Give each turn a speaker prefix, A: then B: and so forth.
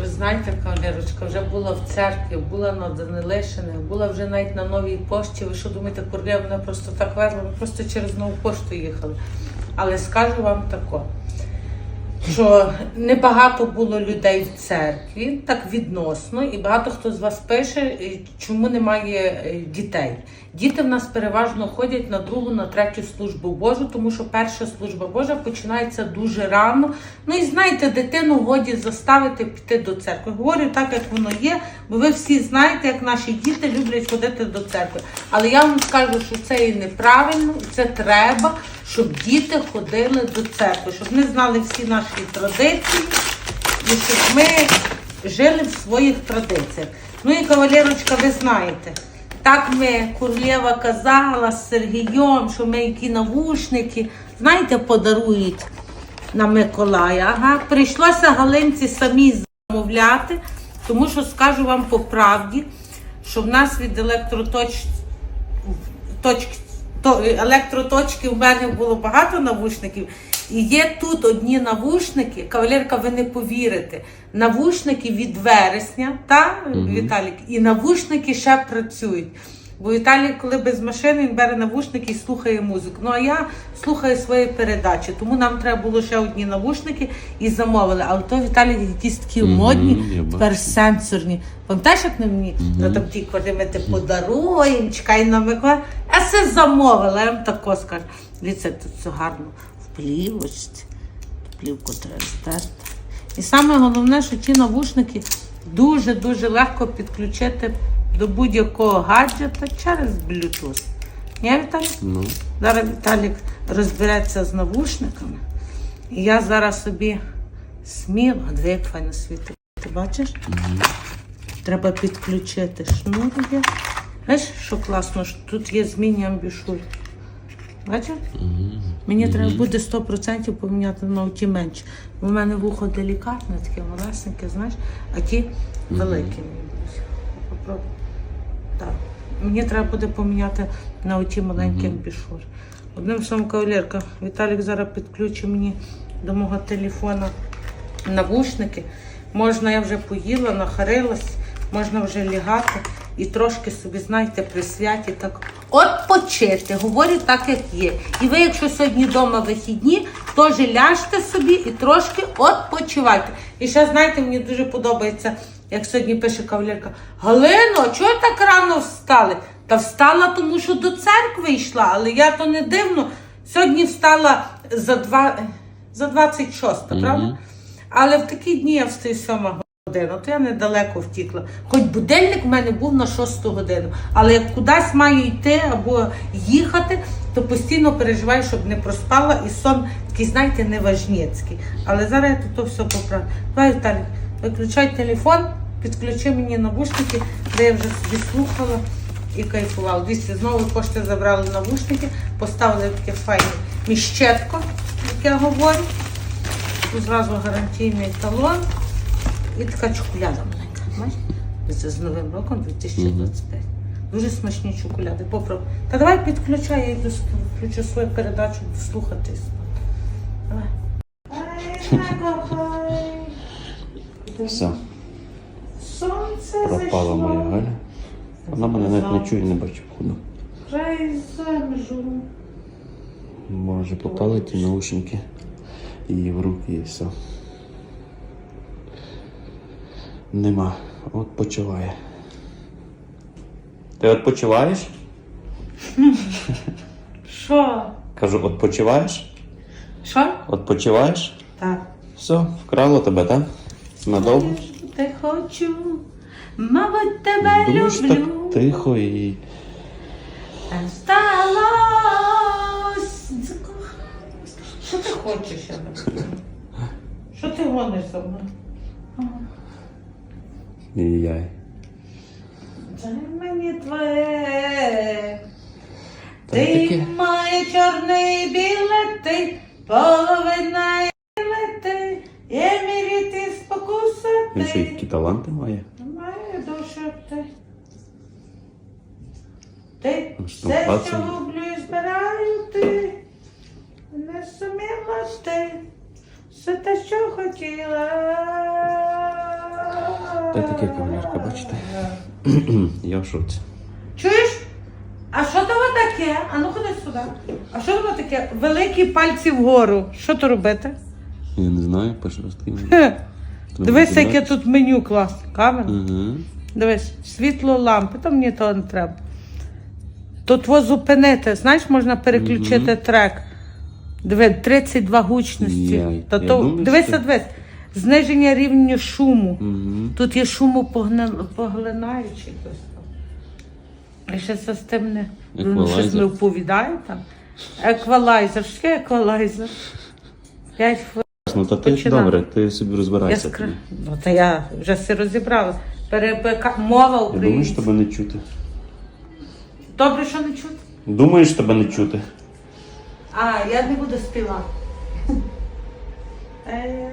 A: Ви знаєте, кавалерочка, вже була в церкві, була на Данилишиних, була вже навіть на новій пошті. Ви що думаєте, кур'єр вона просто так верла? Ми просто через нову пошту їхали. Але скажу вам тако, що небагато було людей в церкві, так відносно, і багато хто з вас пише, е, чому немає е, дітей. Діти в нас переважно ходять на другу, на третю службу Божу, тому що перша служба Божа починається дуже рано. Ну і знаєте, дитину годі заставити піти до церкви. Говорю так, як воно є, бо ви всі знаєте, як наші діти люблять ходити до церкви. Але я вам скажу, що це і неправильно, і це треба, щоб діти ходили до церкви, щоб ми знали всі наші традиції і щоб ми жили в своїх традиціях. Ну і кавалерочка, ви знаєте. Так ми Курлєва казала з Сергієм, що ми які навушники, знаєте, подарують на Миколая. Ага, прийшлося Галинці самі замовляти, тому що скажу вам по правді, що в нас від електроточ... то, електроточки в мене було багато навушників. І є тут одні навушники, кавалерка, ви не повірите. Навушники від вересня, та Віталік, і навушники ще працюють. Бо Віталій, коли без машини, він бере навушники і слухає музику. Ну а я слухаю свої передачі, тому нам треба було ще одні навушники і замовили. Але то Віталій якісь такі
B: Мгм,
A: модні,
B: я
A: тепер
B: бачу.
A: сенсорні. Пам'ятаєш, як на мені? Ну там ті ти подаруємо, чекай на Миколая. А це замовила, я вам тако скажу. Дивіться, тут все гарно в плівочці. Плівку треба стерти. І саме головне, що ті навушники дуже-дуже легко підключити до будь-якого гаджета через Bluetooth. Ні, Віталій?
B: Ну,
A: Зараз Віталік розбереться з навушниками. І я зараз собі сміло, а як файно світить. Ти бачиш? Треба підключити шнур є. Знаєш, що класно, що тут є змінні амбішур. Бачиш? Мені треба буде 100% поміняти на ті менші. Бо в мене вухо делікатне, таке малесеньке, знаєш, а ті великі. мені будуть. Так. Мені треба буде поміняти на оті маленькі амбішури. Одним словом, кавалерка, Віталік зараз підключить мені до мого телефона навушники. Можна, я вже поїла, нахарилась, можна вже лягати і трошки собі, знаєте, при святі так отпочити. Говорю так, як є. І ви, якщо сьогодні вдома вихідні, теж ляжте собі і трошки отпочивайте. І ще, знаєте, мені дуже подобається, як сьогодні пише кавалерка, Галино, чого так рано встали? Та встала, тому що до церкви йшла, але я то не дивно. Сьогодні встала за, два, за 26, правда? Але в такі дні я встаю 7 година, то я недалеко втікла. Хоч будильник в мене був на 6 годину. Але як кудись маю йти або їхати, то постійно переживаю, щоб не проспала і сон такий, знаєте, неважнєцький. Але зараз я тут все поправлю. Давай, Віталій, виключай телефон, підключи мені навушники, де я вже собі слухала і кайфувала. Дивіться, знову кошти забрали навушники, поставили таке файне міщетко, як я говорю. Зразу гарантійний талон і така чоколяда маленька. Це з Новим роком 2025. Дуже смачні чоколяди. Попробуй. Та давай підключай, я йду включу свою передачу, буду слухати. Давай.
B: все, Пропала моя. Галя. Вона мене навіть не чує, не бачить.
A: Край землю.
B: Може попали ті наушники її в руки і все. Нема. От почуває. Ти відпочиваєш?
A: Що?
B: Кажу, відпочиваєш?
A: Що?
B: Відпочиваєш?
A: Так.
B: Все, вкрало тебе, так? Надовго?
A: Ти хочу, мабуть, тебе
B: Думаєш,
A: люблю.
B: так тихо і.
A: Сталось. Що ти хочеш? я не знаю? Що ти гониш за мною?
B: і я.
A: Дай мені твоє.
B: Та
A: Ти
B: таке.
A: має чорне і біле, ти половина і біле, ти є міряти
B: Він що,
A: спокусати.
B: які таланти? Має
A: душу ти. Ти
B: Ну, що,
A: все, що люблю і збираю ти. Не суміла ти. Все те, що хотіла.
B: Та таке кавалерка, бачите? Я в шоці.
A: Чуєш? А що то таке? А ну ходи сюди. А що то таке? Великі пальці вгору. Що то робити?
B: Я не знаю, перший раз такий.
A: Дивись, яке тут меню класне. Камера.
B: Угу.
A: Дивись, світло лампи, то мені того не треба. Тут во зупинити, знаєш, можна переключити трек. Диви, 32 гучності.
B: Яй,
A: Та
B: я
A: то,
B: думаю,
A: дивися,
B: що-
A: дивись. Зниження рівня шуму. Тут є шумопоглинаючий хтось там. І ще це з тим не ну, щось
B: Еквалайзер.
A: не оповідає там. Еквалайзер. Що таке еквалайзер? П'ять хвилин.
B: Ну та ти
A: Починаю.
B: добре, ти собі розбирайся.
A: Яскра...
B: тоді.
A: Ну, та я вже все розібрала. Перепека... Мова
B: Я думаю,
A: українська.
B: тебе не чути.
A: Добре, що не чути.
B: Думаєш, тебе не чути?
A: А, я не буду співати. Е,